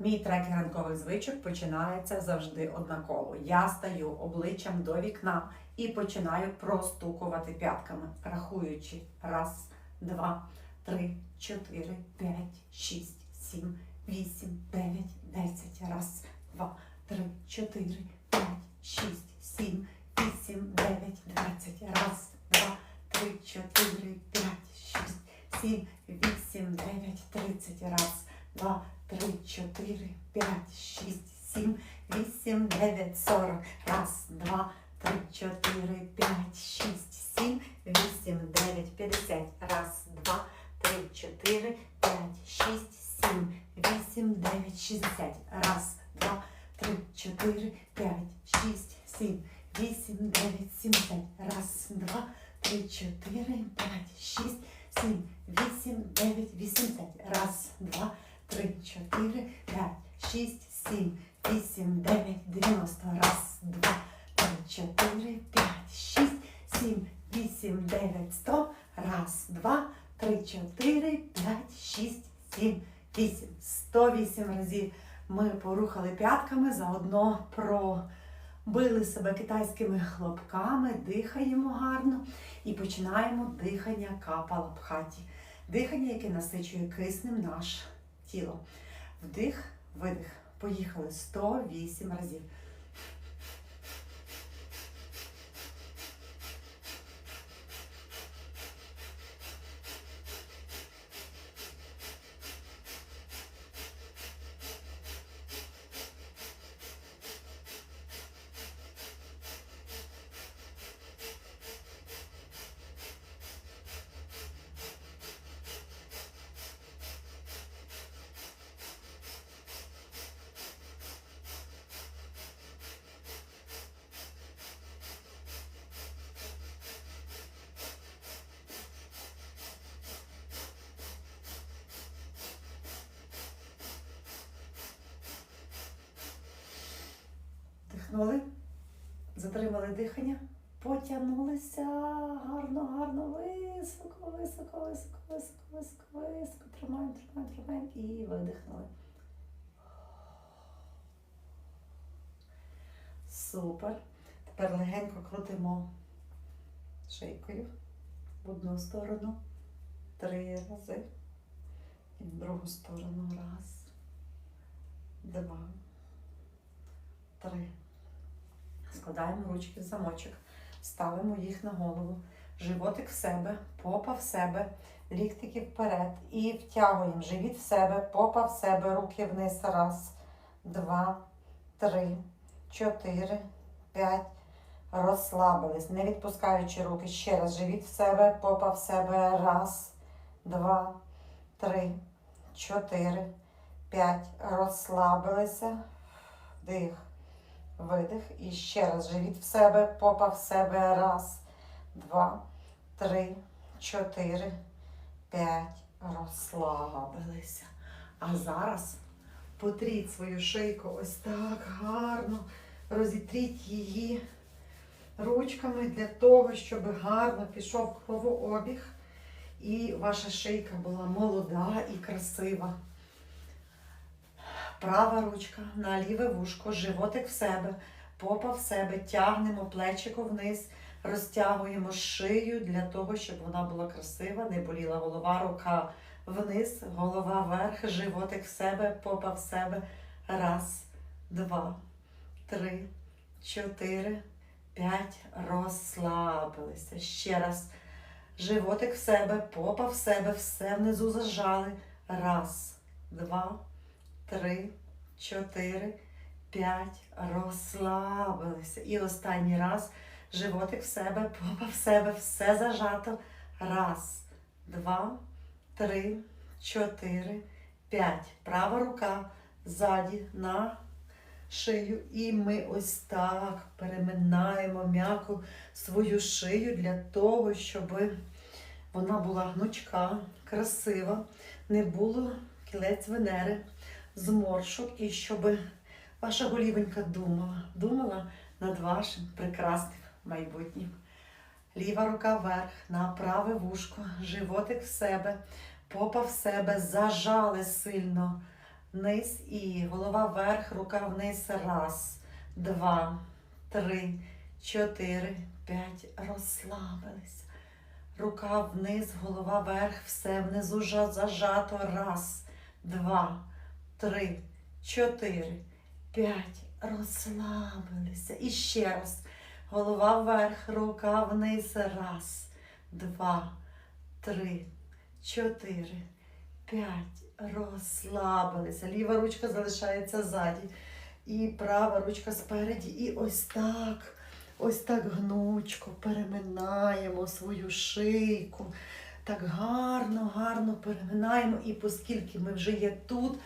Мій трек ранкових звичок починається завжди однаково. Я стаю обличчям до вікна і починаю простукувати п'ятками, рахуючи раз, два, три, чотири, п'ять, шість, сім, вісім, дев'ять, десять. Раз, два, три, чотири, п'ять, шість, сім, вісім, дев'ять, двадцять. Раз, два, три, чотири, п'ять, шість, сім, вісім, дев'ять, тридцять. Раз, два, три, чотири, п'ять, шість, сім, вісім, дев'ять, сорок. Раз, два, три, чотири, п'ять, шість, сім, вісім, дев'ять, п'ятдесят. Раз, два, три, чотири, п'ять, шість, сім, вісім, дев'ять, шістдесят. Раз, два, три, чотири, п'ять, шість, сім, вісім, дев'ять, сімдесят. Раз, два, три, чотири, п'ять, шість, сім, вісім, дев'ять, вісімдесят. Раз, два, три, чотири, п'ять, шість, сім, вісім, дев'ять, дев'яносто. Раз, два, три, чотири, п'ять, шість, сім, вісім, дев'ять, сто. Раз, два, три, чотири, п'ять, шість, сім, вісім. Сто вісім разів ми порухали п'ятками, заодно пробили себе китайськими хлопками, дихаємо гарно і починаємо дихання капалабхаті. Дихання, яке насичує киснем наш тіло. Вдих, видих. Поїхали 108 разів. Вдихнули, затримали дихання, потягнулися гарно, гарно, високо, високо, високо, високо, високо, високо. Тримаємо, тримаємо, тримаємо і видихнули. Супер. Тепер легенько крутимо шийкою в одну сторону. Три рази. І в другу сторону. Раз. Два. Три. Складаємо ручки в замочок, ставимо їх на голову, животик в себе, попа в себе, ліктики вперед і втягуємо живіт в себе, попа в себе, руки вниз. Раз, два, три, чотири, п'ять. Розслабились, не відпускаючи руки. Ще раз живіт в себе, попа в себе. Раз, два, три, чотири, п'ять. Розслабилися. Вдих. Видих. І ще раз живіт в себе, попа в себе. Раз, два, три, чотири, п'ять. Розслабилися. А зараз потріть свою шийку ось так гарно. Розітріть її ручками для того, щоб гарно пішов кровообіг. І ваша шийка була молода і красива. Права ручка на ліве вушко, животик в себе, попа в себе, тягнемо плечико вниз, розтягуємо шию для того, щоб вона була красива, не боліла голова, рука вниз, голова вверх, животик в себе, попа в себе. Раз, два, три, чотири, п'ять. Розслабилися. Ще раз. Животик в себе, попа в себе, все внизу зажали. Раз, два, три, чотири, п'ять. Розслабилися. І останній раз. Животик в себе, попа в себе, все зажато. Раз, два, три, чотири, п'ять. Права рука ззаді на шию. І ми ось так переминаємо м'яко свою шию для того, щоб вона була гнучка, красива, не було кілець Венери, зморшок, і щоб ваша голівенька думала, думала над вашим прекрасним майбутнім. Ліва рука вверх, на праве вушко, животик в себе, попа в себе, зажали сильно низ і голова вверх, рука вниз. Раз, два, три, чотири, п'ять. Розслабились. Рука вниз, голова вверх, все внизу зажато. Раз, два, три, чотири, п'ять. Розслабилися. І ще раз. Голова вверх, рука вниз. Раз, два, три, чотири, п'ять. Розслабилися. Ліва ручка залишається ззаді. І права ручка спереді. І ось так. Ось так гнучко переминаємо свою шийку. Так гарно, гарно переминаємо. І оскільки ми вже є тут,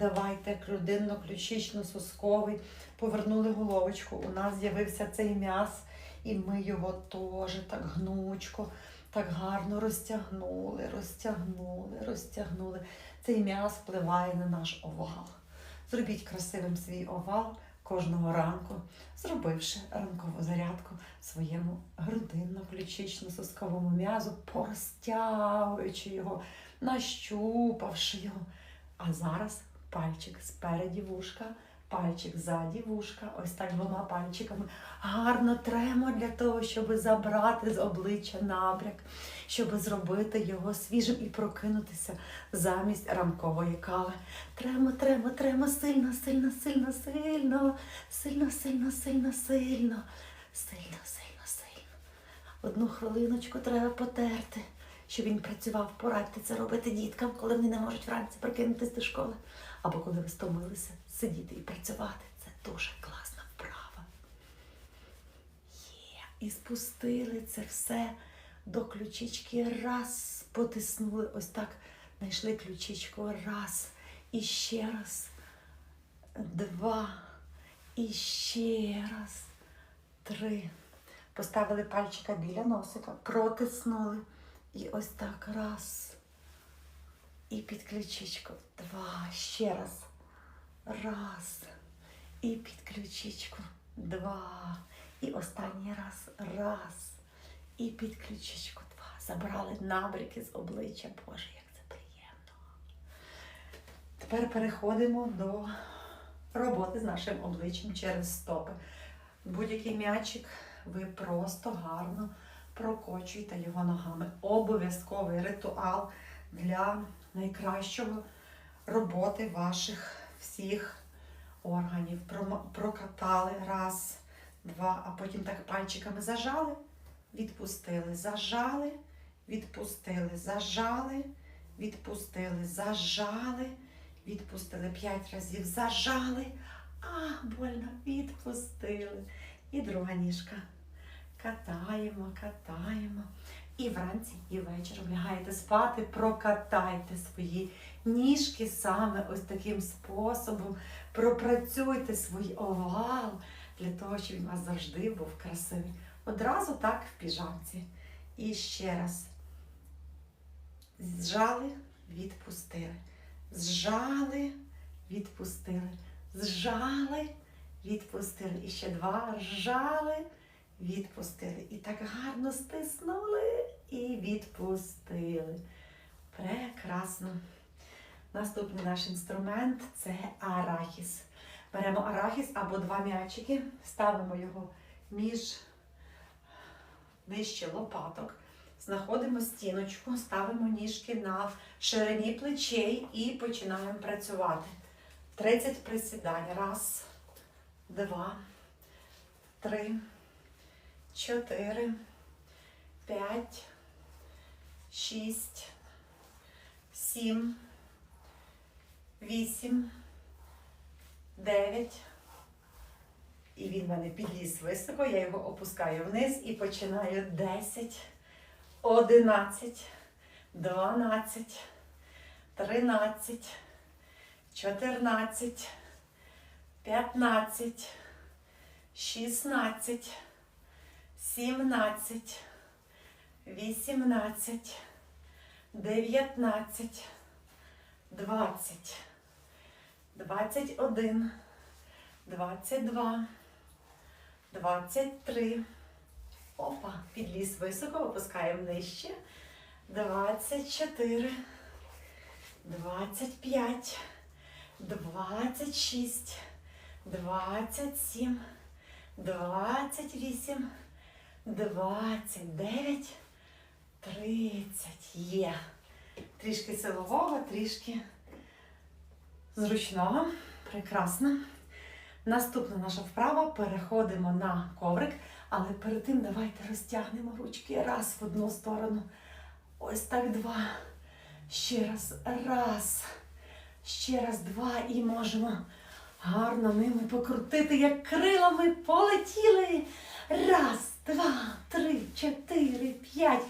давайте грудинно-ключично-сосковий. Повернули головочку. У нас з'явився цей м'яз, і ми його теж так гнучко, так гарно розтягнули, розтягнули, розтягнули. Цей м'яз впливає на наш овал. Зробіть красивим свій овал кожного ранку, зробивши ранкову зарядку своєму грудинно-ключично-сосковому м'язу, порозтягуючи його, нащупавши його. А зараз пальчик спереді вушка, пальчик ззаді вушка, ось так двома пальчиками. Гарно тремо для того, щоб забрати з обличчя набряк, щоб зробити його свіжим і прокинутися замість ранкової кави. Тремо, тремо, тремо, сильно, сильно, сильно, сильно, сильно, сильно, сильно, сильно, сильно, сильно, сильно. Одну хвилиночку треба потерти, щоб він працював. Порадьте це робити діткам, коли вони не можуть вранці прикинутися до школи. Або коли ви стомилися сидіти і працювати. Це дуже класна вправа. Є. І спустили це все до ключички. Раз, потиснули ось так, знайшли ключичку. Раз. І ще раз. Два. І ще раз. Три. Поставили пальчика біля носика, протиснули. І ось так. Раз. І під ключичку. Два. Ще раз. Раз. І під ключичку. Два. І останній раз. Раз. І під ключичку. Два. Забрали набряки з обличчя. Боже, як це приємно. Тепер переходимо до роботи з нашим обличчям через стопи. Будь-який м'ячик ви просто гарно прокочуєте його ногами. Обов'язковий ритуал для найкращого роботи ваших всіх органів. Прокатали раз, два, а потім так пальчиками зажали, відпустили, зажали, відпустили, зажали, відпустили, зажали, відпустили п'ять разів, зажали, а больно, відпустили. І друга ніжка. Катаємо, катаємо. І вранці, і ввечері лягаєте спати, прокатайте свої ніжки саме ось таким способом. Пропрацюйте свій овал для того, щоб він у вас завжди був красивий. Одразу так в піжамці. І ще раз. Зжали, відпустили. Зжали, відпустили. Зжали, відпустили. І ще два. Зжали, відпустили. І так гарно стиснули і відпустили. Прекрасно. Наступний наш інструмент це арахіс. Беремо арахіс або два м'ячики, ставимо його між нижче лопаток, знаходимо стіночку, ставимо ніжки на ширині плечей і починаємо працювати. 30 присідань. Раз, два, три, чотири, п'ять, шість, сім, вісім, дев'ять. І він мене підліз високо, я його опускаю вниз і починаю 10, 11, 12, 13, 14, 15, 16, сімнадцять, вісімнадцять, дев'ятнадцять, двадцять, двадцять один, двадцять два, двадцять три. Опа, підліз високо, опускаємо нижче. Двадцять чотири, двадцять п'ять, двадцять шість, двадцять сім, двадцять вісім. 29, 30. Є. Трішки силового, трішки зручного. Прекрасно. Наступна наша вправа. Переходимо на коврик, але перед тим давайте розтягнемо ручки раз в одну сторону. Ось так два. Ще раз. Раз. Ще раз два. І можемо гарно ними покрутити, як крилами полетіли. Раз, два, три, чотири, п'ять.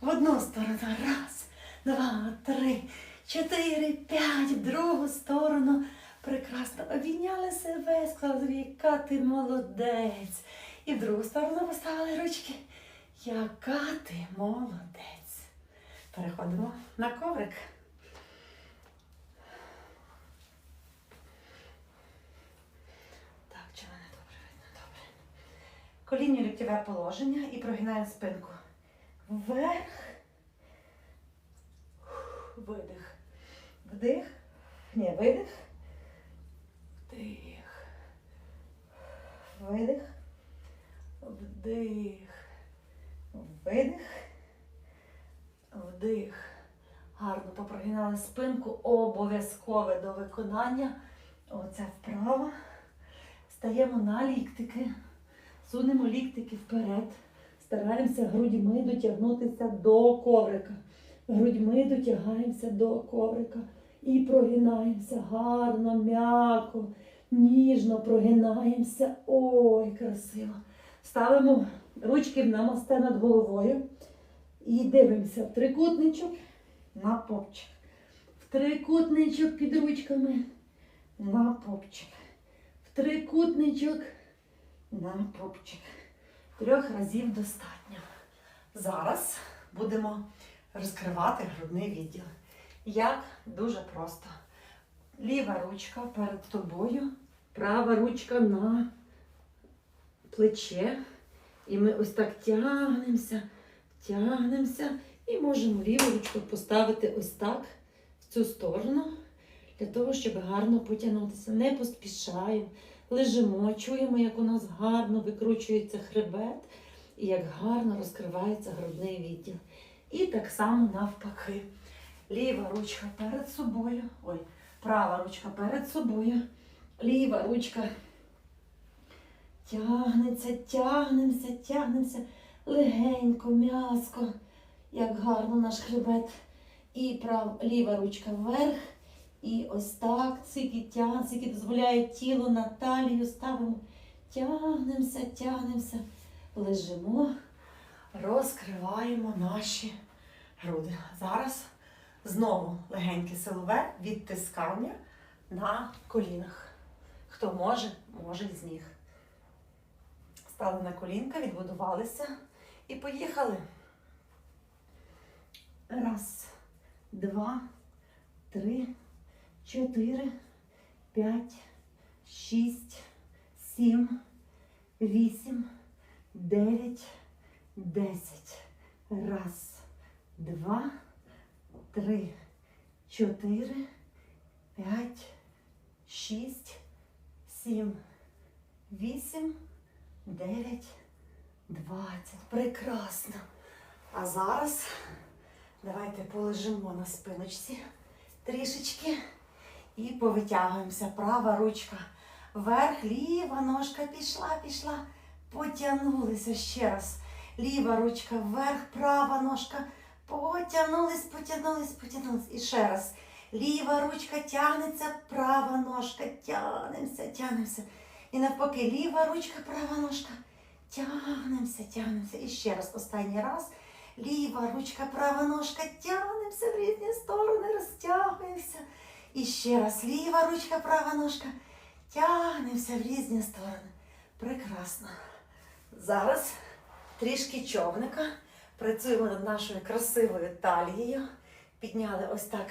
В одну сторону. Раз, два, три, чотири, п'ять. В другу сторону. Прекрасно обійняли себе, сказали, яка ти молодець. І в другу сторону поставили ручки. Яка ти молодець. Переходимо на коврик. Коління положення і прогинаємо спинку. Вверх. Видих. Вдих. Ні, видих. Вдих. Видих. Вдих. Видих. Вдих. Гарно попрогинали спинку. Обов'язкове до виконання. Оце вправо. Стаємо на ліктики. Сунемо ліктики вперед. Стараємося грудьми дотягнутися до коврика. Грудьми дотягаємося до коврика. І прогинаємося гарно, м'яко, ніжно прогинаємося. Ой, красиво. Ставимо ручки в намасте над головою. І дивимося в трикутничок на попчик. В трикутничок під ручками на попчик. В трикутничок на попчик. Трьох разів достатньо. Зараз будемо розкривати грудний відділ. Як дуже просто. Ліва ручка перед тобою, права ручка на плече. І ми ось так тягнемося, тягнемося і можемо ліву ручку поставити ось так в цю сторону, для того, щоб гарно потягнутися. Не поспішаємо, лежимо, чуємо, як у нас гарно викручується хребет і як гарно розкривається грудний відділ. І так само навпаки. Ліва ручка перед собою. Ой, права ручка перед собою. Ліва ручка тягнеться, тягнемося, тягнемося легенько, м'язко, як гарно наш хребет. І прав, ліва ручка вверх. І ось так, тяг, скільки дозволяє тіло на талію, ставимо, тягнемося, тягнемося, лежимо, розкриваємо наші груди. Зараз знову легеньке силове відтискання на колінах. Хто може, може з ніг. Стали на колінка, відбудувалися і поїхали. Раз, два, три, чотири, п'ять, шість, сім, вісім, дев'ять, десять. Раз, два, три, чотири, п'ять, шість, сім, вісім, дев'ять, двадцять. Прекрасно. А зараз давайте полежимо на спиночці трішечки і повитягуємося. Права ручка вверх, ліва ножка пішла, пішла. Потягнулися ще раз. Ліва ручка вверх, права ножка. Потягнулись, потягнулись, потягнулись. І ще раз. Ліва ручка тягнеться, права ножка. Тягнемося, тягнемося. І навпаки, ліва ручка, права ножка. Тягнемося, тягнемося. І ще раз, останній раз. Ліва ручка, права ножка. Тягнемося в різні сторони, розтягуємося. І ще раз. Ліва ручка, права ножка. Тягнемося в різні сторони. Прекрасно. Зараз трішки човника. Працюємо над нашою красивою талією. Підняли ось так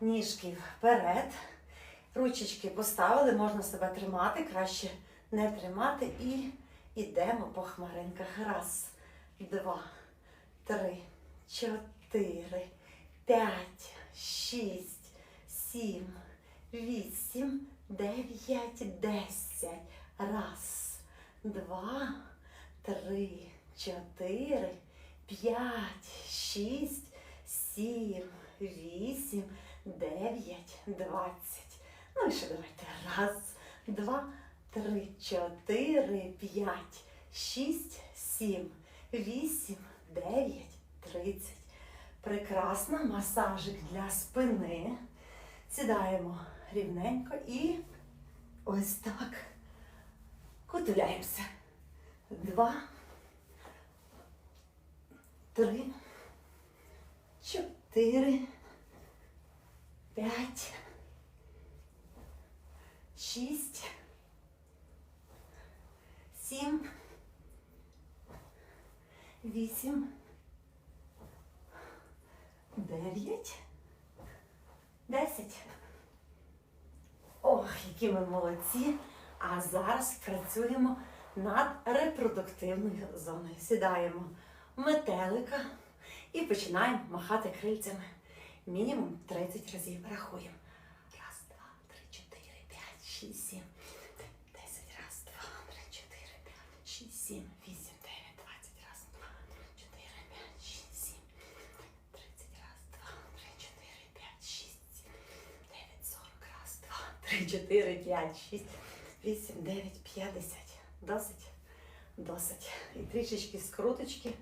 ніжки вперед. Ручечки поставили, можна себе тримати, краще не тримати. І йдемо по хмаринках. Раз, два, три, чотири, п'ять, шість, сім, вісім, дев'ять, десять. Раз, два, три, чотири, п'ять, шість, сім, вісім, дев'ять, двадцять. Ну і ще давайте. Раз, два, три, чотири, п'ять, шість, сім, вісім, дев'ять, тридцять. Прекрасно, масажик для спини. Сідаємо рівненько і ось так кутуляємося. Два, три, чотири, п'ять, шість, сім, вісім, дев'ять, десять. Ох, які ми молодці! А зараз працюємо над репродуктивною зоною. Сідаємо метелика і починаємо махати крильцями. Мінімум 30 разів рахуємо. Раз, два, три, чотири, п'ять, шість, сім, 4, 5, 6, 8, 9, 50. Досить, досить. І трішечки скруточки.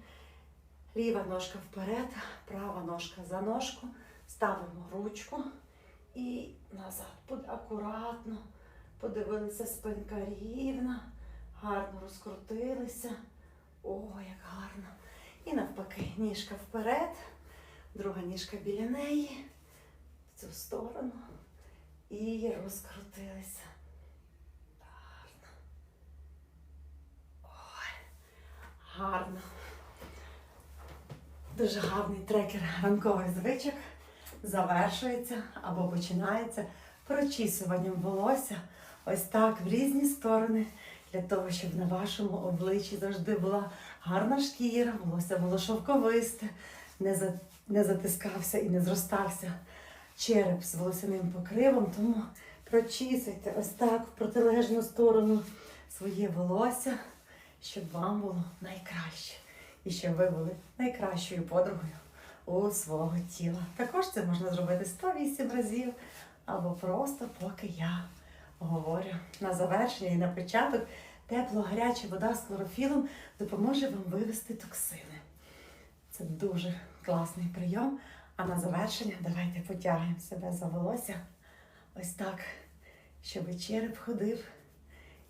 Ліва ножка вперед, права ножка за ножку. Ставимо ручку і назад. Акуратно. Подивилися, спинка рівна, гарно розкрутилися. О, як гарно. І навпаки, ніжка вперед, друга ніжка біля неї, в цю сторону. І розкрутилися. Гарно. Ой, гарно. Дуже гарний трекер ранкових звичок завершується або починається прочісуванням волосся ось так в різні сторони, для того, щоб на вашому обличчі завжди була гарна шкіра, волосся було шовковисте, не, затискався і не зростався череп з волосяним покривом. Тому прочісуйте ось так в протилежну сторону своє волосся, щоб вам було найкраще і щоб ви були найкращою подругою у свого тіла. Також це можна зробити 108 разів, або просто поки я говорю на завершення і на початок. Тепло-гаряча вода з хлорофілом допоможе вам вивести токсини. Це дуже класний прийом. А на завершення давайте потягнемо себе за волосся. Ось так, щоб череп ходив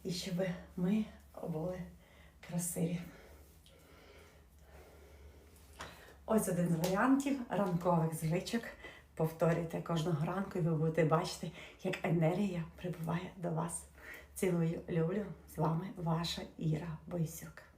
і щоб ми були красиві. Ось один з варіантів ранкових звичок. Повторюйте кожного ранку, і ви будете бачити, як енергія прибуває до вас. Цілую, люблю. З вами ваша Іра Бойсюк.